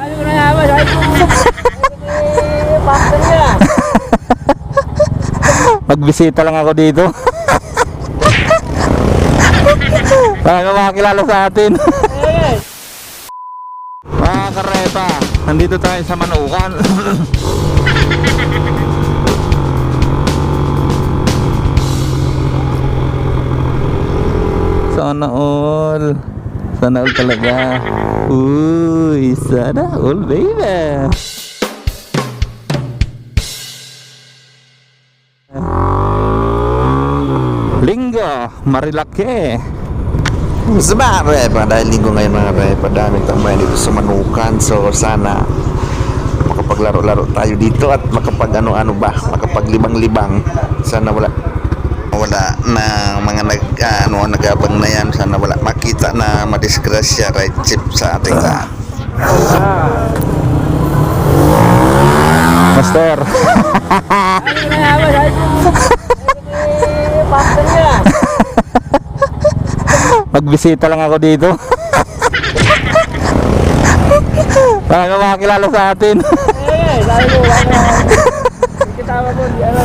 Ano na nga ba? Niya. Magbisita lang ako dito. Para makakilala sa atin. Mga kareta, nandito tayo sa Manukan. sana all. Sana all talaga. Uy, sana all, baby. Linggo, Marilake. Mga repa, dahil linggo ngayon mga repa, daming tambayan dito sa Manukan. So sana makapaglaro-laro tayo dito at makapag ano-ano ba, makapaglibang-libang. Sana wala wala na mga nag ano nagabang na yan sana wala makita na madisgrasya right chip sa ating lahat. Master. ano? Sabi. Magbisita lang ako dito. Para makakilala sa atin. Eh, sabi ko, ano, ikitama ko, di ano.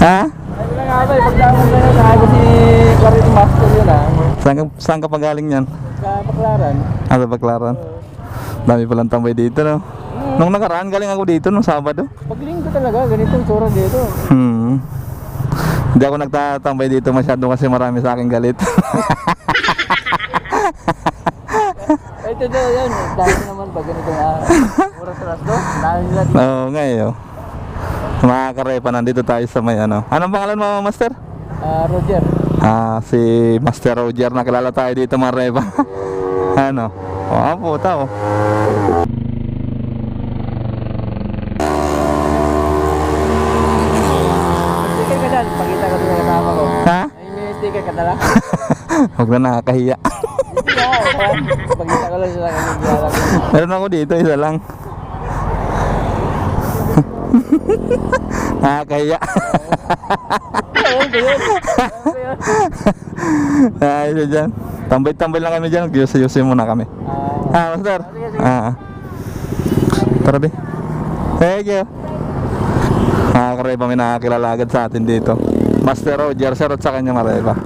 ha? Sabi ko na nga ba, pagdamon na nga, sabi ko si Clarito Master yun ah. Saan ka, saan ka pa galing yan? Sa Paklaran. Ah, sa Baclaran. Dami palang tambay dito, no? Nung nakaraan, galing ako dito nung Sabado. Paglinggo talaga, ganitong tsura dito. Hmm. Hindi ako nagtatambay dito masyado kasi marami sa akin galit. Eh, ito daw yan. Dahil naman pag ganito nga, oras oras do, dahil nila dito. Oo, nga eh. oh. Mga karepa, nandito tayo sa may ano. Anong pangalan mo, Master? Ah, Roger. Ah, si Master Roger, nakilala tayo dito mga repa. ano? Oh, puta oh. Sticker ka dyan, pakita ko din sa kasama ko. Ha? Ay, may sticker ka dala. Huwag na nakakahiya. Okay. Pakita ko lang sila. Meron ako dito, isa lang. Nakakahiya. Ayun, ito yun. Ito yun. Ayos na dyan. Tambay-tambay lang kami dyan. Yusi-yusi muna kami. Ah, Ah, Master. Ah. ah. Tara, be. Thank you. Mga kareba, may nakakilala agad sa atin dito. Master Roger, shoutout sa kanya, Mareba.